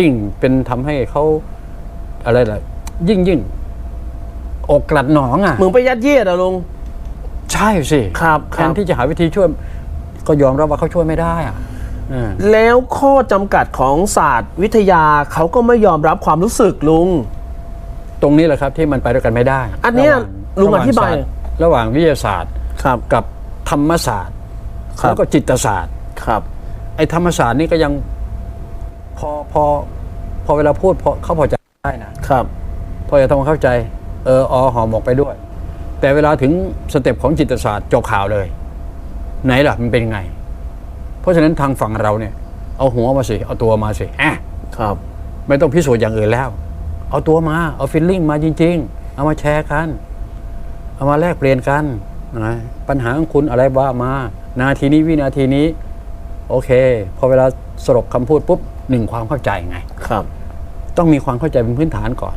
ยิ่งเป็นทำให้เขาอะไรล่ะ ยิ่งยิ่งอกกลัดหนองอะ มึงไปยัดเยียดอะลุง ใช่สิครับแทครันบที่จะหาวิธีช่วย ก็ยอมรับว่าเขาช่วยไม่ได้อะอ่าแล้วข้อจำกัดของศาสตร์วิทยาเขาก็ไม่ยอมรับความรู้สึกลุง ตรงนี้แหละครับที่มันไปด้วยกันไม่ได้ อันเนี้ยระหว่างลุงอธิบายระหว่างศสตร์ระหว่างวิทยาศาสตร์ครับกับธรรมศาสตร์ครับแล้วก็จิตศาสตร์ครับ ไอ้ธรรมศาสตร์นี่ก็ยัง พอพอพอเวลาพูดพอเขาพอจะได้นะครับ พอจะทำความเข้าใจเอออหอหมกไปด้วย แต่เวลาถึงสเต็ปของจิตศาสตร์จบข่าวเลย ไหนล่ะมันเป็นไง เพราะฉะนั้นทางฝั่งเราเนี่ย เอาหัวมาสิเอาตัวมาสิแอะครับ ไม่ต้องพิสูจน์อย่างอื่นแล้ว เอาตัวมา เอาฟิลลิ่งมาจริง ๆ เอามาแชร์กัน เอามาแลกเปลี่ยนกันนะปัญหาของคุณอะไรว่ามา นาทีนี้วินาทีนี้ โอเค พอเวลาสรุปคำพูดปุ๊บ หนึ่งความเข้าใจไงครับ ต้องมีความเข้าใจเป็นพื้นฐานก่อน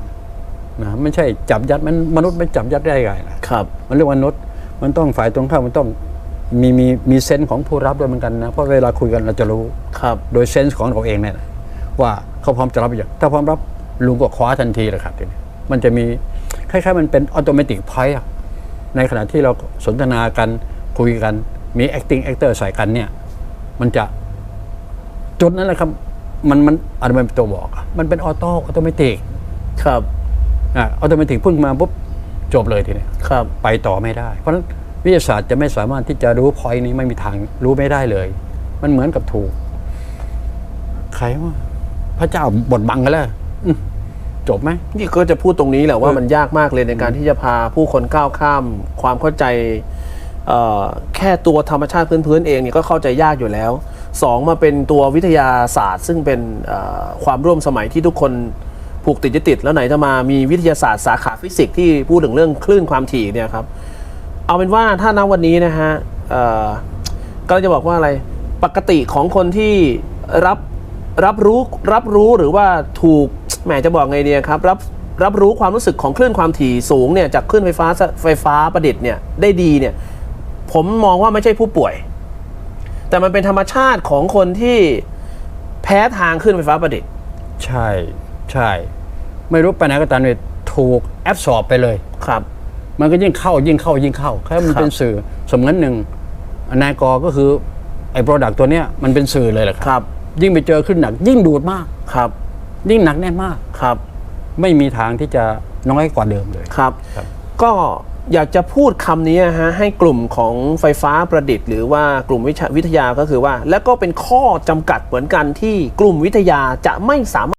นะไม่ใช่จับยัดมันมนุษย์ไม่จับยัดได้ไงล่ะครับ มันเรื่องมนุษย์มันต้องฝ่ายตรงข้ามมันต้องมีมีมีเซนส์ของผู้รับด้วยเหมือนกันนะเพราะเวลาคุยกันเราจะรู้ครับ โดยเซนส์ของเราเองเนี่ยนะว่าเขาพร้อมจะรับอย่างถ้าพร้อมรับลุงก็คว้าทันทีเลยครับทีนี้มันจะมีคล้ายๆมันเป็นอัตโนมัติพอยต์ในขณะที่เราสนทนากันคุยกันมี acting actor ใส่กันเนี่ย มันจะจุดนั้นแหละครับ มันมันอะไรมันเป็นตัวบอกอะมันเป็นออโต้อัตโนมัติครับอะอัตโนมัติพุ่งมาปุ๊บจบเลยทีนี้ครับ ไปต่อไม่ได้ เพราะฉะนั้นวิทยาศาสตร์จะไม่สามารถที่จะรู้พอยนี้ไม่มีทางรู้ไม่ได้เลย มันเหมือนกับถูกใครว่าพระเจ้าบดบังกันแล้วอืมจบไหมนี่ก็จะพูดตรงนี้แหละว่ามันยากมากเลยในการที่จะพาผู้คนก้าวข้าม ความเข้าใจเอ่อแค่ตัวธรรมชาติพื้นๆเองเนี่ยก็เข้าใจยากอยู่แล้ว สองมาเป็นตัววิทยาศาสตร์ ซึ่งเป็นความร่วมสมัยที่ทุกคนผูกติดจะติด แล้วไหนจะมามีวิทยาศาสตร์สาขาฟิสิกส์ที่พูดถึงเรื่องคลื่นความถี่เนี่ยครับ เอาเป็นว่าถ้าณวันนี้นะฮะก็จะบอกว่าอะไรปกติของคนที่รับรับรู้รับรู้หรือว่าถูกแหมจะบอกไงดีครับรับรับรู้ความรู้สึกของคลื่นความถี่สูงเนี่ยจากคลื่นไฟฟ้าไฟฟ้าประดิษฐ์เนี่ยได้ดีเนี่ยผมมองว่าไม่ใช่ผู้ป่วย แต่มันเป็นธรรมชาติของคนที่แพ้ทางคลื่นไฟฟ้าประดิษฐ์ใช่ใช่ ไม่รู้ไปไหนก็ตามเนี่ยถูกแอบสอบไปเลยครับ มันก็ยิ่งเข้ายิ่งเข้ายิ่งเข้าแค่มันครับเป็นสื่อสมงั้นหนึ่งนายกอก็คือไอ้โปรดักต์ตัวเนี้ยมันเป็นสื่อเลยแหละคครับรับ ยิ่งไปเจอขึ้นหนัก ยิ่งดูดมากครับ ยิ่งหนักแน่นมากครับ ไม่มีทางที่จะน้อยกว่าเดิมเลยครับครับก็ อยากจะพูดคำนี้ฮะให้กลุ่มของไฟฟ้าประดิษฐ์ หรือว่ากลุ่มวิชาวิทยาก็คือว่า และก็เป็นข้อจำกัดเหมือนกันที่กลุ่มวิทยาจะไม่สามารถ